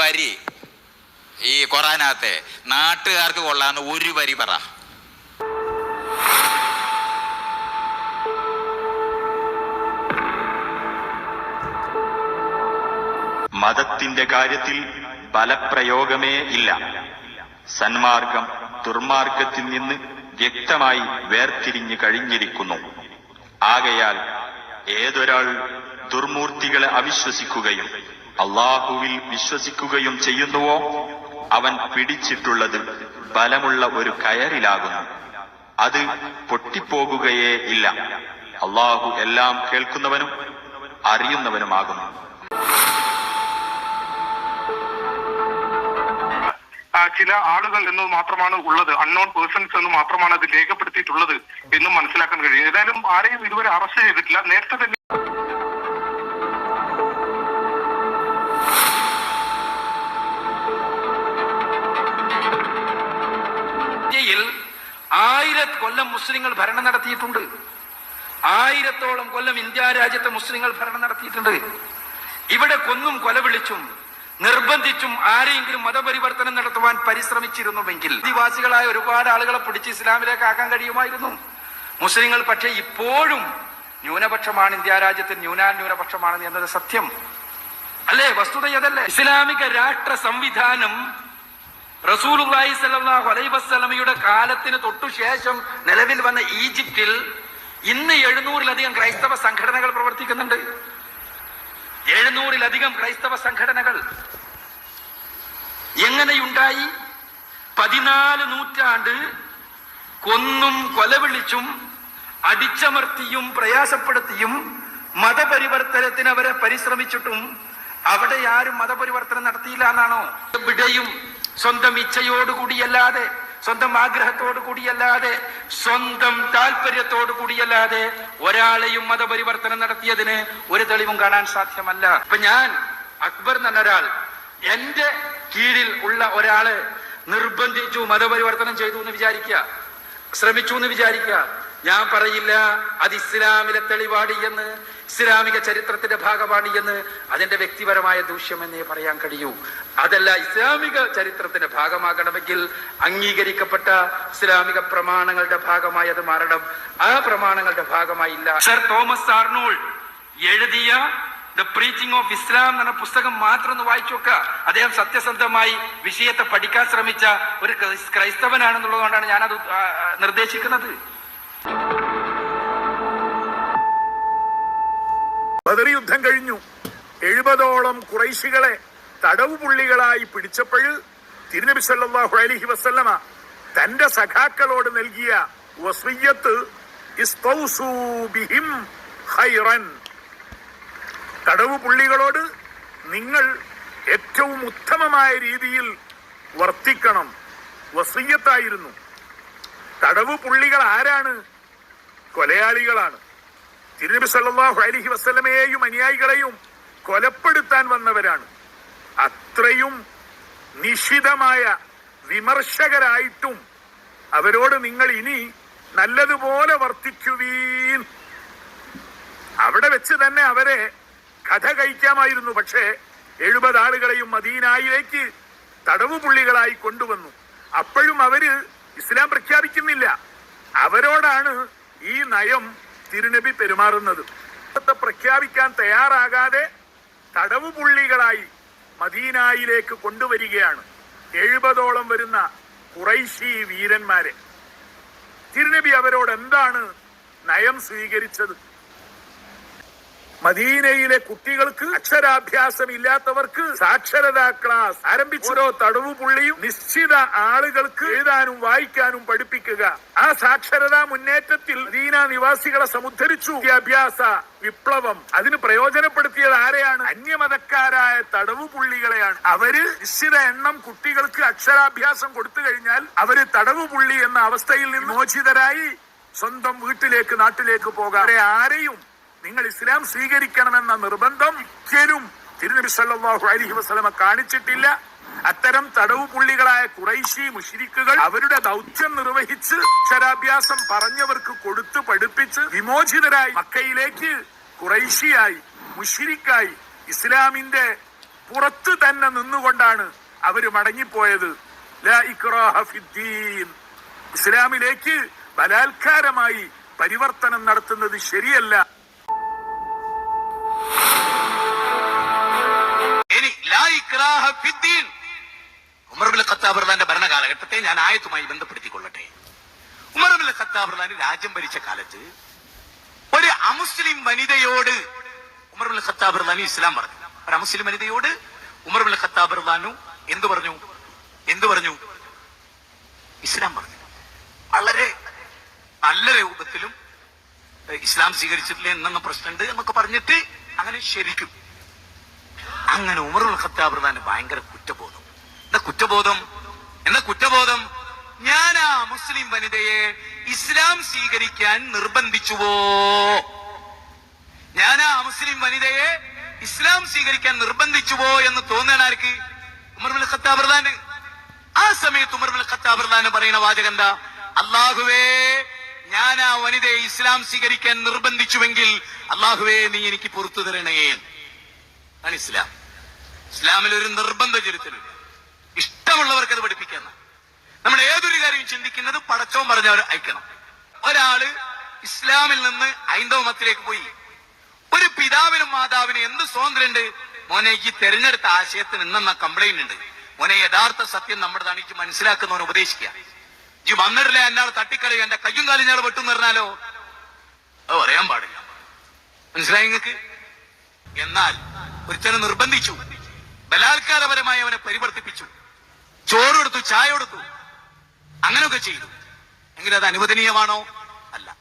വരി. ഈ ഖുറാനകത്തെ. നാട്ടുകാർക്ക് കൊള്ളാന്ന് ഒരു വരി പറ. മതത്തിന്റെ കാര്യത്തിൽ ബലപ്രയോഗമേ ഇല്ല. സന്മാർഗം ദുർമാർഗത്തിൽ നിന്ന് വ്യക്തമായി വേർതിരിഞ്ഞു കഴിഞ്ഞിരിക്കുന്നു. ആകയാൽ ഏതൊരാൾ ദുർമൂർത്തികളെ അവിശ്വസിക്കുകയും അള്ളാഹുവിൽ വിശ്വസിക്കുകയും ചെയ്യുന്നുവോ? അവൻ പിടിച്ചിട്ടുള്ളത് ബലമുള്ള ഒരു കയറിലാകുന്നു. അത് പൊട്ടിപ്പോകുകയേ ഇല്ല. അള്ളാഹു എല്ലാം കേൾക്കുന്നവനും അറിയുന്നവനുമാകുന്നു. ചില ആളുകൾ എന്ന് മാത്രമാണ് ഉള്ളത്. അൺനോൺ പേഴ്സൺസ് എന്ന് മാത്രമാണ് അത് രേഖപ്പെടുത്തിയിട്ടുള്ളത് എന്നും മനസ്സിലാക്കാൻ കഴിയും. ഏതായാലും ആരെയും ഇതുവരെ അറസ്റ്റ് ചെയ്തിട്ടില്ല. നേരത്തെ തന്നെ ആയിരം കൊല്ലം മുസ്ലിങ്ങൾ ഭരണം നടത്തിയിട്ടുണ്ട്. ആയിരത്തോളം കൊല്ലം ഇന്ത്യ രാജ്യത്തെ മുസ്ലിങ്ങൾ ഭരണം നടത്തിയിട്ടുണ്ട്. ഇവിടെ കൊന്നും കൊല വിളിച്ചും നിർബന്ധിച്ചും ആരെങ്കിലും മതപരിവർത്തനം നടത്തുവാൻ പരിശ്രമിച്ചിരുന്നുവെങ്കിൽ ആദിവാസികളായ ഒരുപാട് ആളുകളെ പിടിച്ച് ഇസ്ലാമിലേക്ക് ആക്കാൻ കഴിയുമായിരുന്നു. മുസ്ലിങ്ങൾ പക്ഷേ ഇപ്പോഴും ന്യൂനപക്ഷമാണ് ഇന്ത്യ രാജ്യത്തിൽ ന്യൂനാൻ ന്യൂനപക്ഷമാണ് എന്നത് സത്യം. അല്ലേ? വസ്തുത അതല്ലേ ഇസ്ലാമിക രാഷ്ട്ര സംവിധാനം റസൂലുള്ളാഹി സല്ലല്ലാഹു അലൈഹി വസല്ലമയുടെ കാലത്തിന് തൊട്ടുശേഷം നിലവിൽ വന്ന ഈജിപ്തിൽ ഇന്ന് എഴുന്നൂറിലധികം ക്രൈസ്തവ സംഘടനകൾ പ്രവർത്തിക്കുന്നുണ്ട്. എഴുന്നൂറിലധികം ക്രൈസ്തവ സംഘടനകൾ. എങ്ങനെയുണ്ടായി? പതിനാല് നൂറ്റാണ്ട് കൊന്നും കൊലവിളിച്ചും അടിച്ചമർത്തിയും പ്രയാസപ്പെടുത്തിയും മതപരിവർത്തനത്തിന് അവരെ പരിശ്രമിച്ചിട്ടും അവിടെ ആരും മതപരിവർത്തനം നടത്തിയില്ല എന്നാണോ? ഇവിടെയും സ്വന്തം ഇച്ഛയോടുകൂടിയല്ലാതെ സ്വന്തം ആഗ്രഹത്തോടു കൂടിയല്ലാതെ സ്വന്തം താല്പര്യത്തോടു കൂടിയല്ലാതെ ഒരാളെയും മതപരിവർത്തനം നടത്തിയതിന് ഒരു തെളിവും കാണാൻ സാധ്യമല്ല. ഇപ്പൊ ഞാൻ അക്ബർ എന്നൊരാൾ എന്റെ കീഴിൽ ഉള്ള ഒരാൾ നിർബന്ധിച്ചു മതപരിവർത്തനം ചെയ്തു എന്ന് വിചാരിക്കുക. ശ്രമിച്ചു എന്ന് വിചാരിക്കുക. ഞാൻ പറയില്ല അത് ഇസ്ലാമിലെ തെളിവാടി എന്ന് ഇസ്ലാമിക ചരിത്രത്തിന്റെ ഭാഗമാണ് എന്ന് അതിന്റെ വ്യക്തിപരമായ ദൂഷ്യം എന്നേ പറയാൻ കഴിയൂ. അതല്ല ഇസ്ലാമിക ചരിത്രത്തിന്റെ ഭാഗമാകണമെങ്കിൽ അംഗീകരിക്കപ്പെട്ട ഇസ്ലാമിക പ്രമാണങ്ങളുടെ ഭാഗമായി അത് മാറണം. ആ പ്രമാണങ്ങളുടെ ഭാഗമായില്ല. സർ തോമസ് ആർണോൾഡ് എഴുതിയ ദ പ്രീച്ചിങ് ഓഫ് ഇസ്ലാം എന്ന പുസ്തകം മാത്രം ഒന്ന് വായിച്ചു നോക്കുക. അദ്ദേഹം സത്യസന്ധമായി വിഷയത്തെ പഠിക്കാൻ ശ്രമിച്ച ഒരു ക്രൈസ്- ക്രൈസ്തവനാണെന്നുള്ളതുകൊണ്ടാണ് ഞാനത് നിർദ്ദേശിക്കുന്നത്. ബദർ യുദ്ധം കഴിഞ്ഞു. എഴുപതോളം കുറൈശികളെ തടവ് പുള്ളികളായി പിടിച്ചപ്പോൾ തിരുനബി സല്ലാഹു അലഹി വസല്ലമ തന്റെ സഖാക്കളോട് നൽകിയ വസ്വയ്യത്ത് തടവ് പുള്ളികളോട് നിങ്ങൾ ഏറ്റവും ഉത്തമമായ രീതിയിൽ വർത്തിക്കണം. വസ്വയ്യത്തായിരുന്നു തടവ് പുള്ളികൾ ആരാണ്? കൊലയാളികളാണ്. തിരുനബി സല്ലാഹു അലൈഹി വസ്ലമയെയും അനുയായികളെയും കൊലപ്പെടുത്താൻ വന്നവരാണ്. അത്രയും നിശിതമായ വിമർശകരായിട്ടും അവരോട് നിങ്ങൾ ഇനി നല്ലതുപോലെ വർത്തിക്കുവീൻ. അവിടെ വെച്ച് തന്നെ അവരെ കഥ കഴിക്കാമായിരുന്നു. പക്ഷേ എഴുപത് ആളുകളെയും മദീനായിലേക്ക് തടവുപുള്ളികളായി കൊണ്ടുവന്നു. അപ്പോഴും അവർ ഇസ്ലാം പ്രഖ്യാപിക്കുന്നില്ല. അവരോടാണ് ഈ നയം തിരുനബി പെരുമാറുന്നത്. പ്രഖ്യാപിക്കാൻ തയ്യാറാകാതെ തടവുപുള്ളികളായി മദീനായിലേക്ക് കൊണ്ടുവരികയാണ്. എഴുപതോളം വരുന്ന കുറൈശി വീരന്മാരെ. തിരുനബി അവരോട് എന്താണ് നയം സ്വീകരിച്ചത്? മദീനയിലെ കുട്ടികൾക്ക് അക്ഷരാഭ്യാസം ഇല്ലാത്തവർക്ക് സാക്ഷരതാ ക്ലാസ് ആരംഭിച്ചു. ഓരോ തടവു പുള്ളിയും നിശ്ചിത ആളുകൾക്ക് എഴുതാനും വായിക്കാനും പഠിപ്പിക്കുക. ആ സാക്ഷരതാ മുന്നേറ്റത്തിൽ മദീന നിവാസികളെ സമുദ്ധരിച്ചു. വിദ്യാഭ്യാസ വിപ്ലവം അതിന് പ്രയോജനപ്പെടുത്തിയത് ആരെയാണ്? അന്യമതക്കാരായ തടവു പുള്ളികളെയാണ്. അവർ നിശ്ചിത എണ്ണം കുട്ടികൾക്ക് അക്ഷരാഭ്യാസം കൊടുത്തു കഴിഞ്ഞാൽ അവർ തടവുപുള്ളി എന്ന അവസ്ഥയിൽ നിന്ന് മോചിതരായി സ്വന്തം വീട്ടിലേക്ക് നാട്ടിലേക്ക് പോകാതെ ആരെയും നിങ്ങൾ ഇസ്ലാം സ്വീകരിക്കണമെന്ന നിർബന്ധം ഒരിക്കലും തിരുനബി സല്ലാഹു അലഹി വസ്ലമ കാണിച്ചിട്ടില്ല. അത്തരം തടവു പുള്ളികളായ കുറൈശി മുഷിരിക്കുകൾ അവരുടെ ദൗത്യം നിർവഹിച്ച് അക്ഷരാഭ്യാസം പറഞ്ഞവർക്ക് കൊടുത്തു പഠിപ്പിച്ച് വിമോചിതരായി മക്കയിലേക്ക് കുറൈശിയായി മുഷിരിക്കായി ഇസ്ലാമിന്റെ പുറത്ത് തന്നെ നിന്നുകൊണ്ടാണ് അവർ മടങ്ങിപ്പോയത്. ഇസ്ലാമിലേക്ക് ബലാത്കാരമായി പരിവർത്തനം നടത്തുന്നത് ശരിയല്ല. ലാ ഇക്രാഹ ഉമർ ബിൻ ഖത്താബ് റളിയല്ലാഹുവിന്റെ ഭരണകാലഘട്ടത്തെ ഞാൻ ആയത്തുമായി ബന്ധപ്പെടുത്തിക്കൊള്ളട്ടെ. ഉമർ ബിൻ ഖത്താബ് റളിയല്ലാഹു രാജ്യം ഭരിച്ച കാലത്ത് ഒരു അമുസ്ലിം വനിതയോട് ഉമർ ബിൻ ഖത്താബ് റളിയല്ലാഹു ഇസ്ലാം പറഞ്ഞു. ഒരു അമുസ്ലിം വനിതയോട് ഉമർ ബിൻ ഖത്താബ് റളിയല്ലാഹു എന്തു പറഞ്ഞു? എന്തു പറഞ്ഞു? ഇസ്ലാം പറഞ്ഞു. വളരെ നല്ല രൂപത്തിലും ഇസ്ലാം സ്വീകരിച്ചിട്ടില്ല എന്നൊന്നും പ്രശ്നമുണ്ട് എന്നൊക്കെ പറഞ്ഞിട്ട് അങ്ങനെ ശരിക്കും അങ്ങനെ ഉമറുൽ ഖത്താബ് റളിയല്ലാഹു ഭയങ്കര കുറ്റബോധം. എന്താ കുറ്റബോധം? എന്താ കുറ്റബോധം? ഞാൻ ആ മുസ്ലിം വനിതയെ ഇസ്ലാം സ്വീകരിക്കാൻ നിർബന്ധിച്ചുവോ? ഞാൻ ആ മുസ്ലിം വനിതയെ ഇസ്ലാം സ്വീകരിക്കാൻ നിർബന്ധിച്ചുവോ എന്ന് തോന്നണ ആർക്ക്? ഉമർബുൽ ഖത്താബ് റളിയല്ലാഹു ആ സമയത്ത് ഉമർബുൽ ഖത്താബ് റളിയല്ലാഹു പറയുന്ന വാചകം എന്താ? അള്ളാഹുവേ ഞാൻ ആ വനിതയെ ഇസ്ലാം സ്വീകരിക്കാൻ നിർബന്ധിച്ചുവെങ്കിൽ അള്ളാഹുവേ നീ എനിക്ക് പുറത്തു തരണേ. ഇസ്ലാം. ഇസ്ലാമിൽ ഒരു നിർബന്ധ ചരിത്രമുണ്ട്. ഇഷ്ടമുള്ളവർക്ക് അത് പഠിപ്പിക്കുന്ന നമ്മൾ ഏതൊരു കാര്യം ചിന്തിക്കുന്നത് പടച്ചവും പറഞ്ഞവർ അയക്കണം. ഒരാൾ ഇസ്ലാമിൽ നിന്ന് ഹൈന്ദവ മതത്തിലേക്ക് പോയി. ഒരു പിതാവിനും മാതാവിനും എന്ത് സ്വാതന്ത്ര്യമുണ്ട്? മോനെ ഈ തെരഞ്ഞെടുത്ത ആശയത്തിന് ഇന്നെന്ന കംപ്ലൈന്റ് ഉണ്ട്. മോനെ യഥാർത്ഥ സത്യം നമ്മുടെതാണ്. എനിക്ക് മനസ്സിലാക്കുന്നവൻ ഉപദേശിക്കുക. ഈ വന്നിട്ടില്ല എന്നാൾ തട്ടിക്കളയും? എന്റെ കയ്യും കാലും ഞാൻ വെട്ടും പറഞ്ഞാലോ? അത് പറയാൻ പാടില്ല. മനസ്സിലായി നിങ്ങൾക്ക്? എന്നാൽ ഒരുത്തനെ നിർബന്ധിച്ചു. ബലാത്കാരപരമായി അവനെ പരിവർത്തിപ്പിച്ചു. ചോറ് കൊടുത്തു ചായ കൊടുത്തു അങ്ങനെയൊക്കെ ചെയ്തു. എങ്കിലത് അത് അനുവദനീയമാണോ? അല്ല.